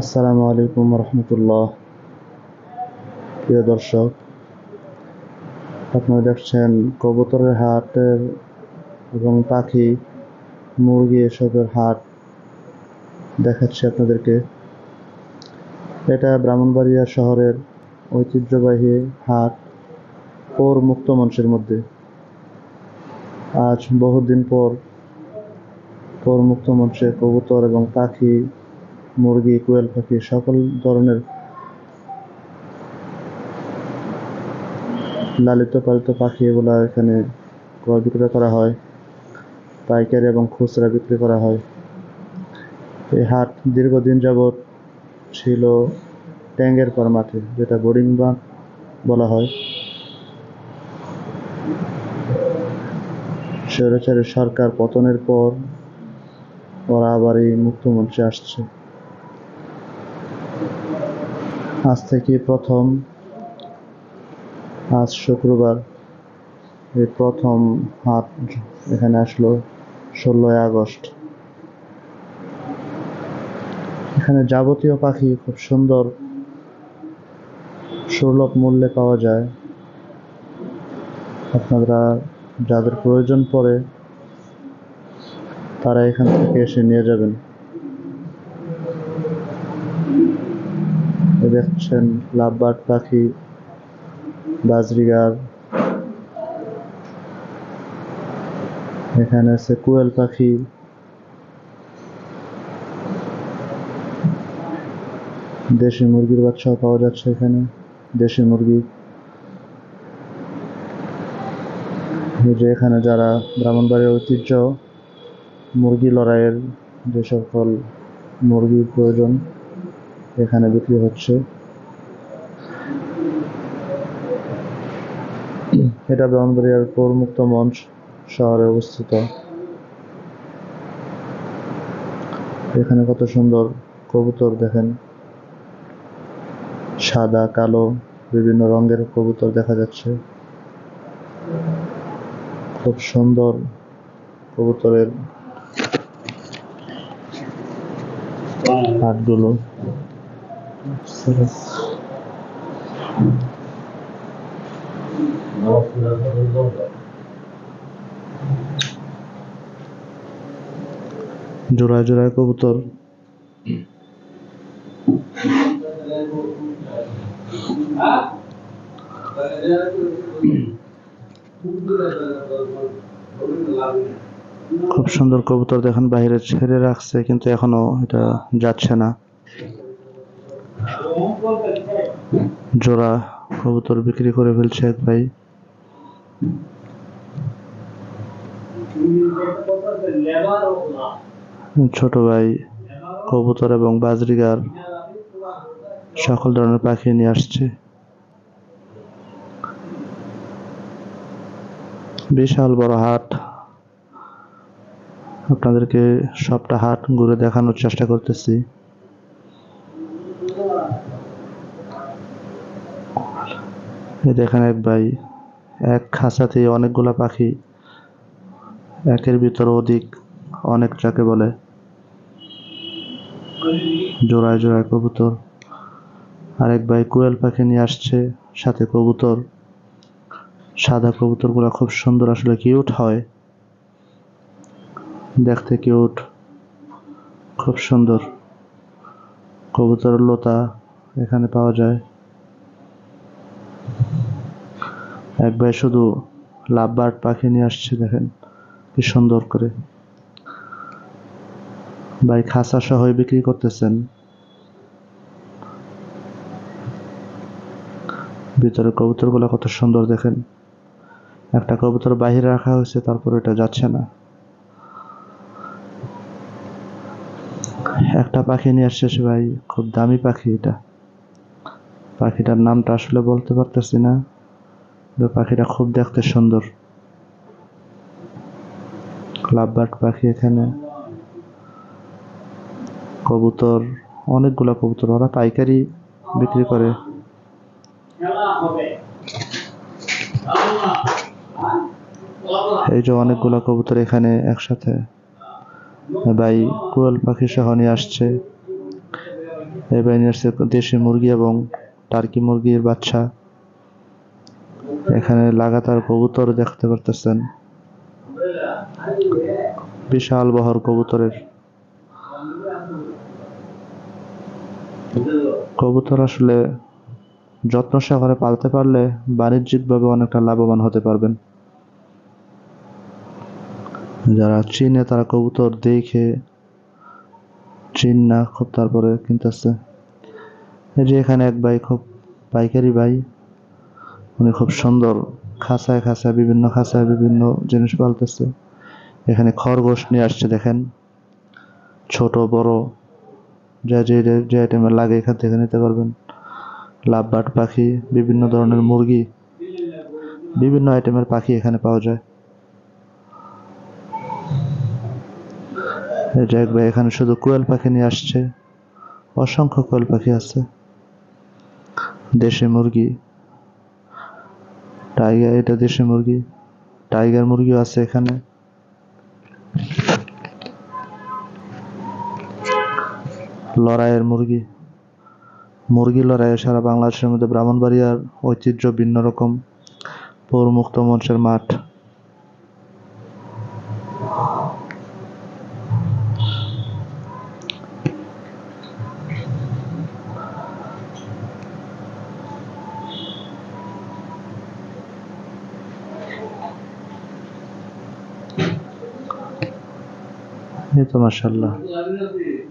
আসসালামু আলাইকুম রহমতুল্লাহ। প্রিয় দর্শক, আপনারা দেখছেন কবুতরের হাটের এবং পাখি, মুরগি এসবের হাট দেখাচ্ছি আপনাদেরকে। এটা ব্রাহ্মণবাড়িয়া শহরের ঐতিহ্যবাহী হাট, পৌর মুক্ত মঞ্চের মধ্যে। আজ বহুদিন পর পৌর মুক্ত মঞ্চে কবুতর এবং পাখি মুরগি, কোয়েল, পাখি, সকল ধরনের লালিত পালিত পাখি এগুলো এখানে ক্রয় বিক্রয় করা হয়। পাইকারি এবং খুচরা বিক্রি করা হয়। এই হাট দীর্ঘদিন যাবৎ ছিল ট্যাঙ্গের পর মাঠে যেটা বোর্ডিং বাঁধ বলা হয়। স্বৈরাচারী সরকার পতনের পর ওরা আবার এই মুক্ত মঞ্চে আসছে। আজ থেকে প্রথম, আজ শুক্রবার, এই প্রথম হাট এখানে আসলো ষোলোই আগস্ট। এখানে যাবতীয় পাখি খুব সুন্দর, সুলভ মূল্যে পাওয়া যায়। আপনারা যাদের প্রয়োজন পড়ে, তারা এখান থেকে এসে নিয়ে যাবেন। দেখছেন লাভবার্ড পাখি বাজরিগার এখানে আছে কুয়েল পাখি, দেশি মুরগির বাচ্চাও পাওয়া যাচ্ছে এখানে, দেশি মুরগি। যে এখানে যারা ব্রাহ্মণবাড়ির ঐতিহ্য, মুরগি লড়াইয়ের যে সকল মুরগির প্রয়োজন এখানে বিক্রি হচ্ছে। এটা ব্রাহ্মণবাড়িয়ার পৌরমুক্ত মঞ্চ শহরে অবস্থিত। এখানে কত সুন্দর কবুতর দেখেন। সাদা, কালো, বিভিন্ন রঙের কবুতর দেখা যাচ্ছে। খুব সুন্দর কবুতরের হাটগুলো। জোড়ায় জোড়ায় কবুতর। খুব সুন্দর কবুতর দেখেন বাইরে ছেড়ে রাখছে, কিন্তু এখনও এটা যাচ্ছে না। জোড়া কবুতর বিক্রি করে ফেলছে এক ভাই। ছোট ভাই, কবুতর এবং বাজরিগার সকল ধরনের পাখি নিয়ে আসছে। বিশাল বড় হাট। আপনাদেরকে সবটা হাট ঘুরে দেখানোর চেষ্টা করতেছি। দেখেন এক ভাই, এক খাঁচাতে অনেকগুলো পাখি, একের ভিতর অধিক অনেক যাকে বলে জোড়ায় জোড়ায় কবুতর। আরেক ভাই কোয়েল পাখি নিয়ে আসছে, সাথে কবুতর। সাদা কবুতরগুলো খুব সুন্দর আসলে কিউট হয়। দেখতে কিউট, খুব সুন্দর। কবুতর লতা এখানে পাওয়া যায়। এক ভাই শুধু লাভবার্ড পাখি নিয়ে আসছে, দেখেন। কি সুন্দর করে। ভাই খাসা সহ বিক্রি করতেছেন। ভিতরে কবুতরগুলো কত সুন্দর, দেখেন। একটা কবুতর বাহিরে রাখা হয়েছে, তারপর এটা যাচ্ছে না। একটা পাখি নিয়ে আসছে ভাই, খুব দামি পাখি এটা। পাখিটার নামটা আসলে বলতে পারতেছি না। পাখিটা খুব দেখতে সুন্দর। লাভবার্ড পাখি এখানে। কবুতর, অনেকগুলো কবুতর। ওরা পাইকারি বিক্রি করে। এই যে অনেকগুলো কবুতর এখানে একসাথে। ভাই, কোয়েল পাখি সহ নিয়ে আসছে। এই নিয়ে আসছে দেশি মুরগি এবং টার্কি মুরগির বাচ্চা। এখানে লাগাতার কবুতর দেখতে পারতেছেন। বিশাল বহর কবুতরের। কবুতর আসলে যত্ন সহকারে পালতে পারলে বাণিজ্যিকভাবে অনেকটা লাভবান হতে পারবেন। যারা চিনে তারা কবুতর দেখে চিন না খুব তারপরে কিনতেছে। এই যে এখানে এক ভাই, খুব পাইকারি ভাই। উনি খুব সুন্দর খাঁচায় খাঁচায় বিভিন্ন খাঁচায় বিভিন্ন জিনিস পালতেছে। এখানে খরগোশ নিয়ে আসছে, দেখেন। ছোট, বড়, যা যে যে আইটেমের লাগে এখান থেকে নিতে পারবেন। লাভবার্ড পাখি, বিভিন্ন ধরনের মুরগি, বিভিন্ন আইটেমের পাখি এখানে পাওয়া যায়। এক ভাই এখানে শুধু কোয়েল পাখি নিয়ে আসছে। অসংখ্য কোয়েল পাখি আছে। দেশি মুরগি। টাইগার, এটা দেশি মুরগি। টাইগার মুরগিও আছে এখানে। লড়াইয়ের মুরগি। মুরগি লড়াইয়ে সারা বাংলাদেশের মধ্যে ব্রাহ্মণবাড়িয়ার ঐতিহ্য ভিন্ন রকম। পৌর মুক্ত মঞ্চের মাঠ। এই তো মাসাল্লাহ